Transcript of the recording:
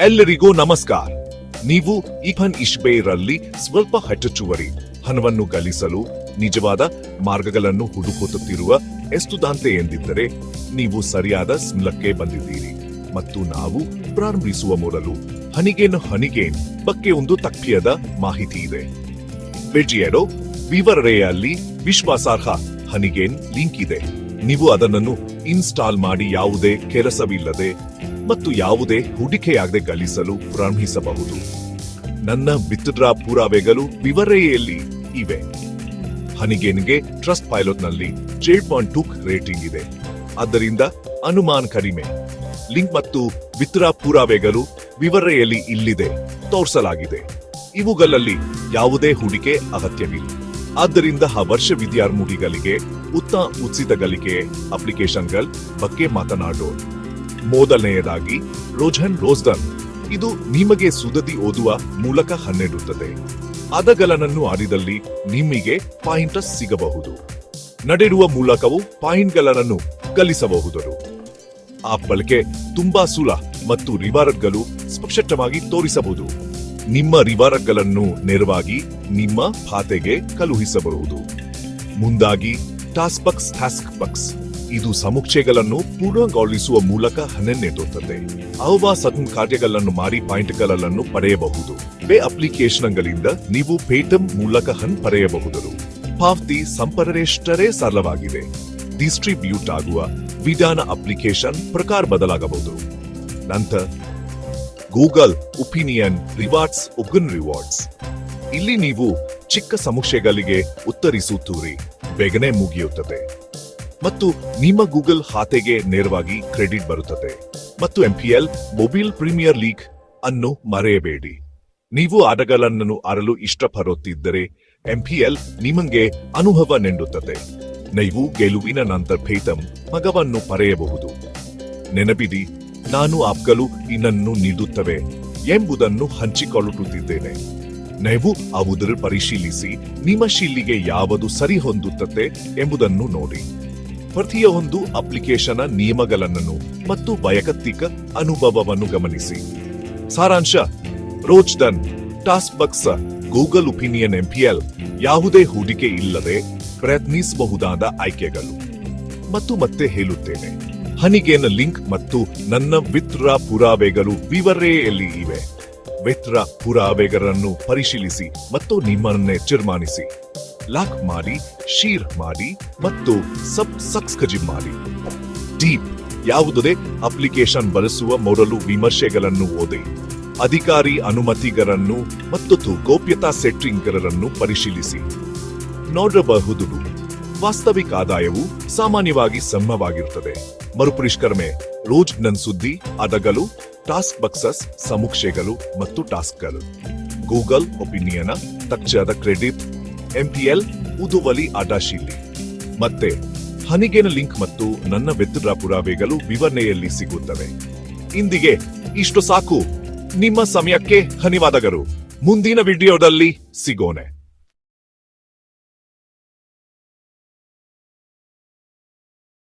ಎಲ್ಲರಿಗೂ ನಮಸ್ಕಾರ. ನೀವು ಇಫನ್ ಇಶ್ಬೇರಲ್ಲಿ ಸ್ವಲ್ಪ ಹೆಚ್ಚುವರಿ ಹಣವನ್ನು ಗಳಿಸಲು ನಿಜವಾದ ಮಾರ್ಗಗಳನ್ನು ಹುಡುಕುತ್ತಿರುವ ಎಷ್ಟುದಾಂತೆ ಎಂದಿದ್ದರೆ ನೀವು ಸರಿಯಾದ ಸ್ಮಲಕ್ಕೆ ಬಂದಿದ್ದೀರಿ. ಮತ್ತು ನಾವು ಪ್ರಾರಂಭಿಸುವ ಮೊದಲು ಹನಿಗೇನ್ ಹನಿಗೇನ್ ಬಗ್ಗೆ ಒಂದು ತಪ್ಪಿಯದ ಮಾಹಿತಿ ಇದೆ. ಬೆಜಿಯಡೋ ವಿವರಣೆಯಲ್ಲಿ ವಿಶ್ವಾಸಾರ್ಹ ಹನಿಗೇನ್ ಲಿಂಕ್ ಇದೆ. ನೀವು ಅದನ್ನು ಇನ್ಸ್ಟಾಲ್ ಮಾಡಿ ಯಾವುದೇ ಕೆಲಸವಿಲ್ಲದೆ ಮತ್ತು ಯಾವುದೇ ಹೂಡಿಕೆಯಾಗದೆ ಗಳಿಸಲು ಪ್ರಾರಂಭಿಸಬಹುದು. ನನ್ನ ವಿತ್ಡ್ರಾ ಪುರಾವೆಗಳು ವಿವರೆಯಲ್ಲಿ ಇವೆ. ಹನಿಗೇನ್ಗೆ ಟ್ರಸ್ಟ್ ಪೈಲಟ್ನಲ್ಲಿ ಜೇಡ್ ಪಾಯಿಂಟ್ ಟೂ ರೇಟಿಂಗ್ ಇದೆ. ಆದ್ದರಿಂದ ಅನುಮಾನ ಕಡಿಮೆ. ಲಿಂಕ್ ಮತ್ತು ಬಿತ್ತರ ಪುರಾವೆಗಳು ವಿವರೆಯಲ್ಲಿ ಇಲ್ಲಿದೆ. ತೋರಿಸಲಾಗಿದೆ. ಇವುಗಳಲ್ಲಿ ಯಾವುದೇ ಹೂಡಿಕೆ ಅಗತ್ಯವಿಲ್ಲ. ಆದ್ದರಿಂದ ಆ ವರ್ಷ ವಿದ್ಯಾರ್ಥಿಗಳಿಗೆ ಉತ್ತಮ ಉಚಿತ ಗಳಿಕೆ ಅಪ್ಲಿಕೇಶನ್ಗಳ ಬಗ್ಗೆ ಮಾತನಾಡೋಣ ಮೊದಲನೆಯದಾಗಿ, ರೋಜನ್ ರೋಸ್ಡನ್. ಇದು ನಿಮಗೆ ಸುದತಿ ಓದುವ ಮೂಲಕ ಹನ್ನೆಡುತ್ತದೆ ಅದಗಲನನ್ನು ಆಡಿದಲ್ಲಿ ನಿಮಗೆ ಪಾಯಿಂಟ್ ಸಿಗಬಹುದು. ನಡೆಯುವ ಮೂಲಕವೂ ಪಾಯಿಂಟ್ಗಳನ್ನು ಗಳಿಸಬಹುದು ಆ ಬಳಕೆ ತುಂಬಾ ಸುಲ ಮತ್ತು ರಿವಾರ್ಡ್ಗಳು ಸ್ಪಷ್ಟವಾಗಿ ತೋರಿಸಬಹುದು. ನಿಮ್ಮ ರಿವಾರ್ಡ್ಗಳನ್ನು ನೇರವಾಗಿ ನಿಮ್ಮ ಖಾತೆಗೆ ಕಳುಹಿಸಬಹುದು. ಮುಂದಾಗಿ ಟಾಸ್ಕ್ ಬಕ್ಸ್ ಟಾಸ್ಕ್ ಬಕ್ಸ್ ಇದು ಸಮುಚ್ಚೆಗಳನ್ನು ಪೂರ್ಣಗೊಳಿಸುವ ಮೂಲಕ ಹನನ್ನೆದುತ್ತದೆ ಅವಾ ಸದನ್ ಕಾರ್ಯಗಳನ್ನು ಮಾಡಿ ಪಾಯಿಂಟ್ಗಳನ್ನು ಪಡೆಯಬಹುದು. ಪೇ ಅಪ್ಲಿಕೇಶನ್ಗಳಿಂದ ನೀವು ಪೇಟಮ್ ಮೂಲಕ ಹನ್ ಪಡೆಯಬಹುದು. ಪಾವತಿ ಸಂಪರರೆಷ್ಟರೇ ಸರಳವಾಗಿದೆ. ಡಿಸ್ಟ್ರಿಬ್ಯೂಟ್ ಆಗುವ ವಿಧಾನ ಅಪ್ಲಿಕೇಶನ್ ಪ್ರಕಾರ ಬದಲಾಗಬಹುದು. ನಂತರ ಗೂಗಲ್ ಒಪಿನಿಯನ್ ರಿವಾರ್ಡ್ಸ್ ಒಗನ್ ರಿವಾರ್ಡ್ಸ್. ಇಲ್ಲಿ ನೀವು ಚಿಕ್ಕ ಸಮಸ್ಯೆಗಳಿಗೆ ಉತ್ತರಿಸುತ್ತೀರಿ. ಬೇಗನೆ ಮುಗಿಯುತ್ತದೆ. ಮತ್ತು ನಿಮ್ಮ ಗೂಗಲ್ ಖಾತೆಗೆ ನೇರವಾಗಿ ಕ್ರೆಡಿಟ್ ಬರುತ್ತದೆ. ಮತ್ತು ಎಂಪಿಎಲ್ ಮೊಬೈಲ್ ಪ್ರೀಮಿಯರ್ ಲೀಗ್ ಅನ್ನು ಮರೆಯಬೇಡಿ. ನೀವು ಆಟಗಳನ್ನು ಆಡಲು ಇಷ್ಟಪಡುತ್ತಿದ್ದರೆ ಎಂಪಿಎಲ್ ನಿಮಗೆ ಅನುಭವ ನೀಡುತ್ತದೆ. ನೀವು ಗೆಲುವಿನ ನಂತರ ಫೇತಂ ಮಗವನ್ನು ಪಡೆಯಬಹುದು. ನೆನಪಿಡಿ, ನಾನು ಆಪ್ಗಳು ಇನ್ನನ್ನು ನೀಡುತ್ತವೆ ಎಂಬುದನ್ನು ಹಂಚಿಕೊಳ್ಳುತ್ತಿದ್ದೇನೆ. ನೀವು ಅವುದರ ಪರಿಶೀಲಿಸಿ ನಿಮ್ಮ ಶಿಲ್ಲಿಗೆ ಯಾವುದು ಸರಿ ಹೊಂದುತ್ತದೆ ಎಂಬುದನ್ನು ನೋಡಿ. ಪ್ರತಿಯೊಂದು ಅಪ್ಲಿಕೇಶನ್ ನಿಯಮಗಳನ್ನು ಮತ್ತು ವೈಯಕ್ತಿಕ ಅನುಭವವನ್ನು ಗಮನಿಸಿ. ಸಾರಾಂಶ Roz Dhan, task bucks, Google opinion MPL ಯಾವುದೇ ಹೂಡಿಕೆ ಇಲ್ಲದೆ ಪ್ರಯತ್ನಿಸಬಹುದಾದ ಆಯ್ಕೆಗಳು. ಮತ್ತು ಮತ್ತೆ ಹೇಳುತ್ತೇನೆ, ಹನಿಗೇನ ಲಿಂಕ್ ಮತ್ತು ನನ್ನ ವಿತ್ರ ಪುರಾವೆಗಳು ವಿವರೆಯಲ್ಲಿ ಇವೆ. ವಿತ್ರ ಪುರಾವೆಗಳನ್ನು ಪರಿಶೀಲಿಸಿ ಮತ್ತು ನಿಮ್ಮನ್ನೇ ತೀರ್ಮಾನಿಸಿ ಲಾಕ್ ಮಾಡಿ, ಶೀರ್ ಮಾಡಿ ಮತ್ತು ಸಬ್ ಸಬ್ಸ್ಕ್ರೈಬ್ ಮಾಡಿ. ಡೀಪ್ ಯಾವುದೇ ಅಪ್ಲಿಕೇಶನ್ ಬಳಸುವ ಮೊದಲು ವಿಮರ್ಶೆಗಳನ್ನು ಓದಿ. ಅಧಿಕಾರಿ ಅನುಮತಿಗಳನ್ನು ಮತ್ತು ಗೋಪ್ಯತಾ ಸೆಟ್ಟಿಂಗ್ಗಳನ್ನು ಪರಿಶೀಲಿಸಿ. ನೋಡಬಹುದು ವಾಸ್ತವಿಕ ಆದಾಯವು ಸಾಮಾನ್ಯವಾಗಿ ಸಮವಾಗಿರುತ್ತದೆ ಮರುಪರಿಷ್ಕರಣೆ, ರೋಜ್ ನನ್ ಸುದ್ದಿ ಅದಗಲು ಟಾಸ್ಕ್ ಬಕ್ಸಸ್ ಸಮುಕ್ಷೆಗಳು ಮತ್ತು ಟಾಸ್ಕ್ಗಳು. ಗೂಗಲ್ ಒಪಿನಿಯನ, ತಕ್ಷಣದ ಕ್ರೆಡಿಟ್ ಎಂಪಿಎಲ್ ಉದುವಲಿ ಅಡಾಶಿಲ್ಲಿ ಮತ್ತೆ, ಹನಿಗೇನ ಲಿಂಕ್ ಮತ್ತು ನನ್ನ ವಿತ್ಡ್ರಾ ಪುರಾವೆಗಳು ವಿವರಣೆಯಲ್ಲಿ ಸಿಗುತ್ತವೆ. ಇಂದಿಗೆ ಇಷ್ಟು ಸಾಕು. ನಿಮ್ಮ ಸಮಯಕ್ಕೆ ಧನ್ಯವಾದಗಳು. ಮುಂದಿನ ವಿಡಿಯೋದಲ್ಲಿ ಸಿಗೋಣೆ.